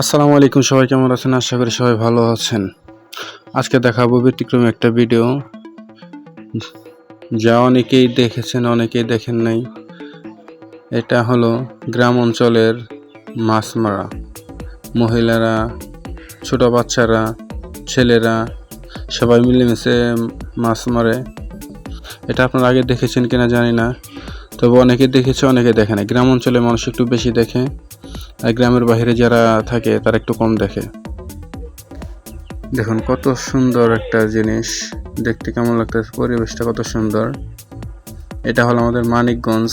আসসালামু আলাইকুম, সবাই কেমন আছেন? আশা করি সবাই ভালো আছেন। আজকে দেখাবো ব্যতিক্রমী একটা ভিডিও। যা অনেকেই দেখেছেন, অনেকেই দেখেন নাই। এটা হলো গ্রাম অঞ্চলের মাছ মারা। মহিলারা, ছোট বাচ্চারা, ছেলেরা সবাই মিলেমিশে মাছ মারে। এটা আপনারা আগে দেখেছেন কিনা জানি না, তবে অনেকে দেখেছে, অনেকে দেখে না গ্রাম অঞ্চলে মানুষ একটু বেশি দেখে। গ্রামের বাইরে যারা থাকে, তারা একটু কম দেখে। দেখুন, কত সুন্দর একটা জিনিস। দেখতে কেমন লাগতেছে, পরিবেশটা কত সুন্দর। এটা হলো আমাদের মানিকগঞ্জ।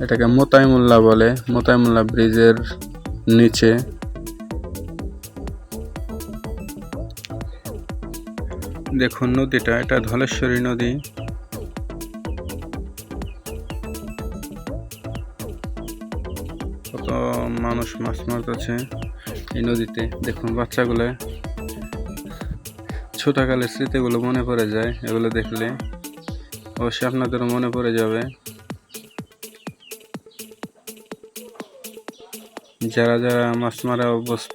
এটাকে মোতাইমুল্লাহ বলে, মোতাইমুল্লাহ ব্রিজের নিচে। দেখুন নদীটা, এটা ধলেশ্বরী নদী। কত মানুষ, মাছ মারতেছে এই নদীতে। দেখুন, বাচ্চাগুলো ছোটকালের স্মৃতিগুলো মনে পড়ে যায় এগুলো দেখলে। অবশ্যই আপনাদেরও মনে পড়ে যাবে। যারা যারা মাছ মারা অভ্যস্ত,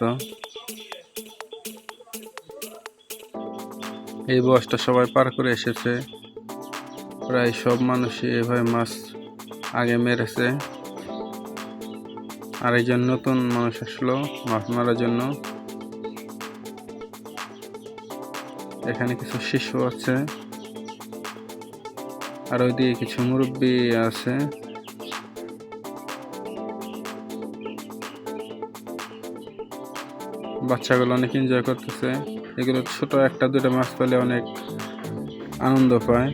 এই বয়সটা সবাই পার করে এসেছে। প্রায় সব মানুষই এভাবে মাছ আগে মেরেছে। আর একজন নতুন মানুষ আসলো, মাছ মারার জন্য। এখানে কিছু শিশু আছে। আর ওইদিকে কিছু মুরব্বী আছে। বাচ্চাগুলো অনেক এনজয় করতেছে। এগুলো ছোট একটা দুটো মাছ পেলে অনেক আনন্দ পায়।